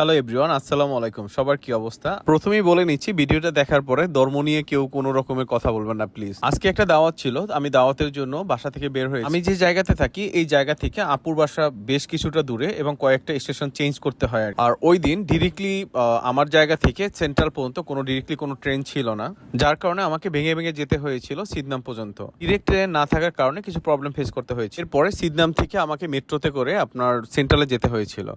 Hello everyone আসসালামু আলাইকুম সবার কি অবস্থা? প্রথমেই বলে নিচ্ছি, ভিডিওটা দেখার পরে ধর্ম নিয়ে কেউ কোনো রকমের কথা বলবেন না প্লিজ আজকে একটা দাওয়াত ছিল, আমি দাওয়াতের জন্য বাসা থেকে বের হয়ে আমি যে জায়গাতে থাকি, এই জায়গা থেকে আপুর বাসা বেশ কিছুটা দূরে এবং কয়েকটা স্টেশন চেঞ্জ করতে হয় আর ওই দিন ডিরেক্টলি আমার জায়গা থেকে সেন্ট্রাল পর্যন্ত কোনো ডিরেক্টলি কোনো ট্রেন ছিল না, যার কারণে আমাকে ভেঙে ভেঙে যেতে হয়েছিল সিদনাম পর্যন্ত। ডিরেক্ট ট্রেন না থাকার কারণে কিছু প্রবলেম ফেস করতে হয়েছে। এরপরে সিদনাম থেকে আমাকে মেট্রোতে করে আপনার সেন্ট্রালে যেতে হয়েছিল।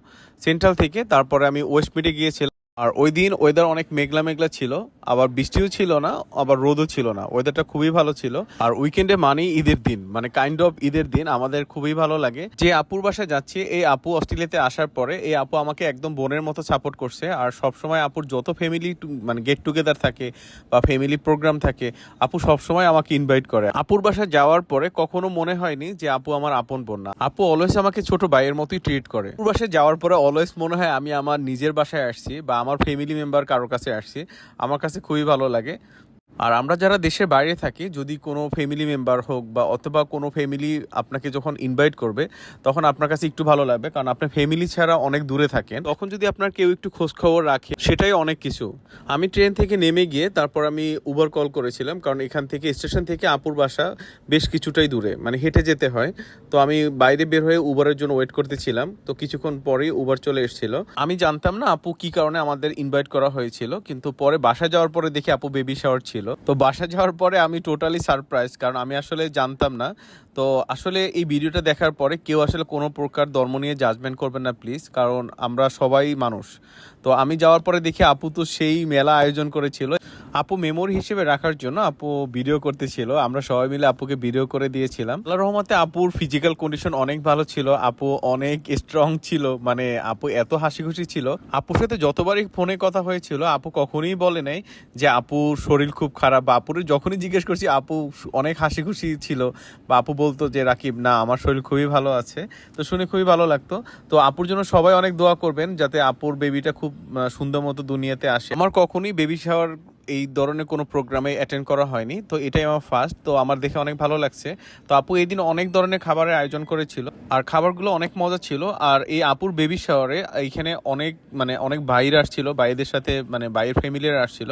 সেন্ট্রাল থেকে তারপরে আমি ওয়েস্ট মিডে গিয়েছিলাম। আর ওই দিন ওয়েদার অনেক মেঘলা মেঘলা ছিল, আবার বৃষ্টিও ছিল না, আবার রোদও ছিল না। ওয়েদারটা খুবই ভালো ছিল। আর উইকেন্ডে মানেই ঈদের দিন মানে কাইন্ড অফ ঈদের দিন, আমাদের খুবই ভালো লাগে। যে আপুর বাসায় যাচ্ছি, এই আপু অস্ট্রেলিয়াতে আসার পরে এই আপু আমাকে একদম বোনের মতো সাপোর্ট করছে। আর সবসময় আপুর যত ফ্যামিলি মানে গেট টুগেদার থাকে বা ফ্যামিলি প্রোগ্রাম থাকে, আপু সবসময় আমাকে ইনভাইট করে। আপুর বাসায় যাওয়ার পরে কখনো মনে হয়নি যে আপু আমার আপন বোন না। আপু অলওয়েজ আমাকে ছোট ভাইয়ের মতোই ট্রিট করে। আপুর বাসায় যাওয়ার পরে অলওয়েজ মনে হয় আমি আমার নিজের বাসায় আসছি বা আমার ফ্যামিলি মেম্বার কারোর কাছে আসছে। আমার কাছে খুবই ভালো লাগে। আর আমরা যারা দেশের বাইরে থাকি, যদি কোনো ফ্যামিলি মেম্বার হোক বা অথবা কোনো ফ্যামিলি আপনাকে যখন ইনভাইট করবে, তখন আপনার কাছে একটু ভালো লাগবে। কারণ আপনার ফ্যামিলি ছাড়া অনেক দূরে থাকেন। তখন যদি আপনার কেউ একটু খোঁজখবর রাখে, সেটাই অনেক কিছু। আমি ট্রেন থেকে নেমে গিয়ে তারপর আমি উবার কল করেছিলাম। কারণ এখান থেকে স্টেশন থেকে আপুর বাসা বেশ কিছুটাই দূরে। মানে হেঁটে যেতে হয়। তো আমি বাইরে বের হয়ে উবারের জন্য ওয়েট করতেছিলাম তো কিছুক্ষণ পরেই উবার চলে এসেছিল। আমি জানতাম না আপু কি কারণে আমাদের ইনভাইট করা হয়েছিল। কিন্তু পরে বাসা যাওয়ার পরে দেখি আপু বেবি শাওয়ার ছিল। তো বাসা যাওয়ার পরে আমি টোটালি সারপ্রাইজ কারণ আমি আসলে জানতাম না। তো আসলে এই ভিডিওটা দেখার পরে কেউ আসলে কোনো প্রকার ধর্ম নিয়ে জাজমেন্ট করবেন না প্লিজ কারণ আমরা সবাই মানুষ। তো আমি যাওয়ার পরে দেখি আপু তো সেই মেলা আয়োজন করেছিল। আপু মেমোরি হিসেবে রাখার জন্য আপু ভিডিও করতেছিল। আমরা সবাই মিলে আপুকে ভিডিও করে দিয়েছিলাম। আল্লাহ রহমতে আপুর ফিজিক্যাল কন্ডিশন অনেক ভালো ছিল। আপু অনেক স্ট্রং ছিল। মানে আপু এত হাসি খুশি ছিল। আপুর সাথে যতবারই ফোনে কথা হয়েছিল, আপু কখনোই বলে নাই যে আপুর শরীর খুব খারাপ বা আপুর যখনই জিজ্ঞেস করছি, আপু অনেক হাসি খুশি ছিল বা আপু বলতো যে, রাকিব, না, আমার শরীর খুবই ভালো আছে। তো শুনে খুবই ভালো লাগতো। তো আপুর জন্য সবাই অনেক দোয়া করবেন যাতে আপুর বেবিটা খুব সুন্দর মতো দুনিয়াতে আসে। আমার কখনোই বেবি শাওয়ার এই ধরনের কোনো প্রোগ্রামে অ্যাটেন্ড করা হয়নি। তো এটাই আমার ফার্স্ট তো আমার দেখে অনেক ভালো লাগছে। তো আপু এই দিন অনেক ধরনের খাবারের আয়োজন করেছিল। আর খাবারগুলো অনেক মজা ছিল। আর এই আপুর বেবি শাওয়ারে এইখানে অনেক মানে অনেক ভাইরা আসছিল, ভাইদের সাথে মানে ভাইয়ের ফ্যামিলিরা আসছিল।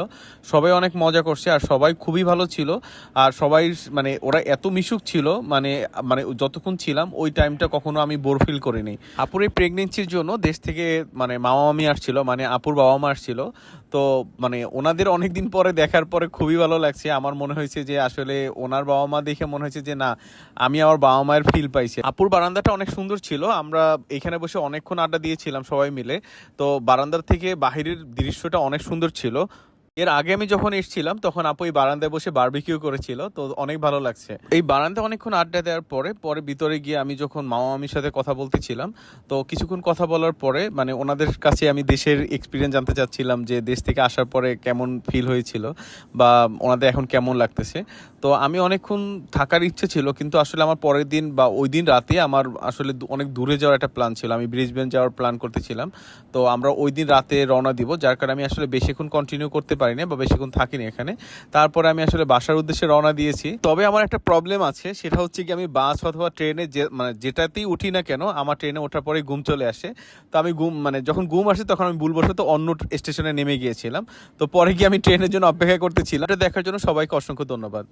সবাই অনেক মজা করছে আর সবাই খুবই ভালো ছিল। আর সবাই মানে ওরা এত মিশুক ছিল মানে মানে যতক্ষণ ছিলাম, ওই টাইমটা কখনো আমি বোর ফিল করিনি। আপুর এই প্রেগনেন্সির জন্য দেশ থেকে মানে মামা মামি আসছিল মানে আপুর বাবা মা আসছিল। তো মানে ওনাদের অনেক দিন পরে দেখার পরে খুবই ভালো লাগছে। আমার মনে হয়েছে যে আসলে ওনার বাবা মা দেখে মনে হয়েছে যে, না, আমি আমার বাবা মায়ের ফিল পাইছি। আপুর বারান্দাটা অনেক সুন্দর ছিল। আমরা এখানে বসে অনেকক্ষণ আড্ডা দিয়েছিলাম সবাই মিলে। তো বারান্দার থেকে বাহিরের দৃশ্যটা অনেক সুন্দর ছিল। এর আগে আমি যখন এসেছিলাম, তখন আপু এই বারান্দায় বসে বারবিকিউ করেছিল, তো অনেক ভালো লাগছে। এই বারান্দায় অনেকক্ষণ আড্ডা দেওয়ার পরে পরে ভিতরে গিয়ে আমি যখন মামা মামির সাথে কথা বলতেছিলাম, তো কিছুক্ষণ কথা বলার পরে মানে ওনাদের কাছে আমি দেশের এক্সপিরিয়েন্স জানতে চাচ্ছিলাম যে দেশ থেকে আসার পরে কেমন ফিল হয়েছিল বা ওনাদের এখন কেমন লাগতেছে। তো আমি অনেকক্ষণ থাকার ইচ্ছে ছিল, কিন্তু আসলে আমার পরের দিন বা ওই দিন রাতে আমার আসলে অনেক দূরে যাওয়ার একটা প্ল্যান ছিল। আমি ব্রিজবেন যাওয়ার প্ল্যান করতেছিলাম, তো আমরা ওই দিন রাতে রওনা দিব, যার কারণে আমি আসলে বেশিক্ষণ কন্টিনিউ করতে পারিনি বা বেশিক্ষণ থাকিনি এখানে। তারপরে আমি আসলে বাসার উদ্দেশ্যে রওনা দিয়েছি। তবে আমার একটা প্রবলেম আছে, সেটা হচ্ছে কি আমি বাস অথবা ট্রেনে যে মানে যেটাতেই উঠি না কেন, আমার ট্রেনে ওঠার পরে ঘুম চলে আসে। তো আমি ঘুম মানে যখন ঘুম আসে তখন আমি ভুলবশত অন্য স্টেশনে নেমে গিয়েছিলাম। তো পরে গিয়ে আমি ট্রেনের জন্য অপেক্ষা করতেছিলাম। এটা দেখার জন্য সবাইকে অসংখ্য ধন্যবাদ।